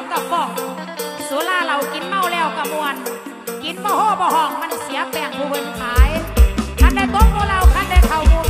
กิต้าแวกับบอกสุราเรากินเมาแล้วกับมวนกินบ่โหบ่ห้องมันเสียแป้งผู้เพิ่นขายคันได้ต้มหมูเราคันได้ข้ามูบีย